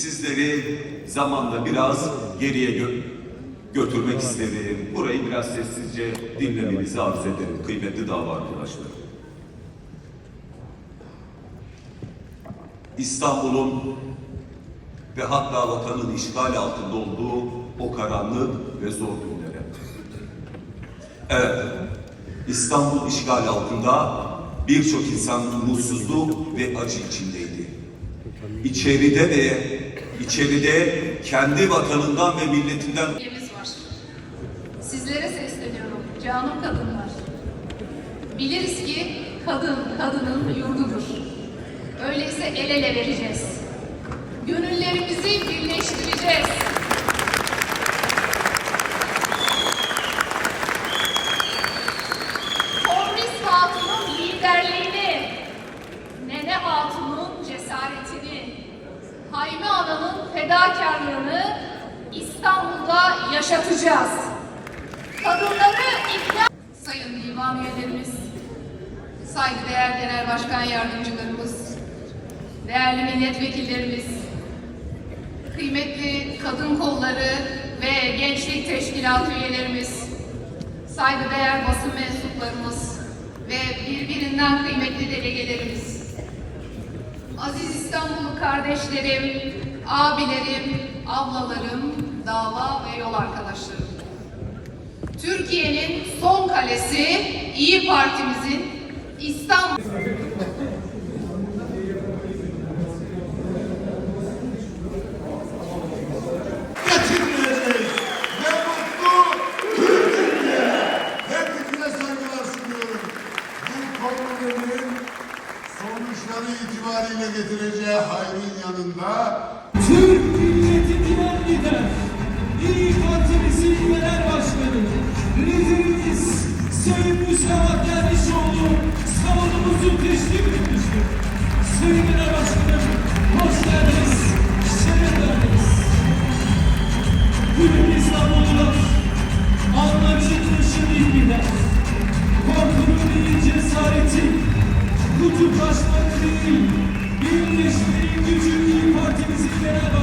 sizleri zamanda biraz geriye gö- götürmek isterim. Burayı biraz sessizce dinlemenizi arz ederim kıymetli dava arkadaşlarım. İstanbul'un ve hatta vatanın işgal altında olduğu o karanlık ve zor günlere. Evet, İstanbul işgal altında birçok insan mutsuzluk ve acı içindeydi. İçeride ve içeride kendi vatanından ve milletinden var. Sizlere sesleniyorum canım kadınlar. Biliriz ki kadın kadının yurdudur. Öyleyse el ele vereceğiz. Gönüllerimizi birleştireceğiz. Yaşatacağız. Kadınları ikna... Sayın divan üyelerimiz, saygıdeğer genel başkan yardımcılarımız, değerli milletvekillerimiz, kıymetli kadın kolları ve gençlik teşkilatı üyelerimiz, saygıdeğer basın mensuplarımız ve birbirinden kıymetli delegelerimiz, aziz İstanbullu kardeşlerim, abilerim, ablalarım, dava ve yol arkadaşlarım. Türkiye'nin son kalesi İyi Partimizin İstanbul sonuçları itibariyle getireceği hayrın yanında Türk milleti divan lider, İyi Partimizin genel başkanı, liderimiz Sayın Mustafa Dervişoğlu salonumuzu teslim etmiştir. Sayın Genel Başkanım, hoş geldiniz, şeref verdiniz. Bugün İstanbullular, anlayışın ışını lider, korkunun değil cesareti, kutuplaşmanın değil, birleşmenin gücü İyi Partimizin genel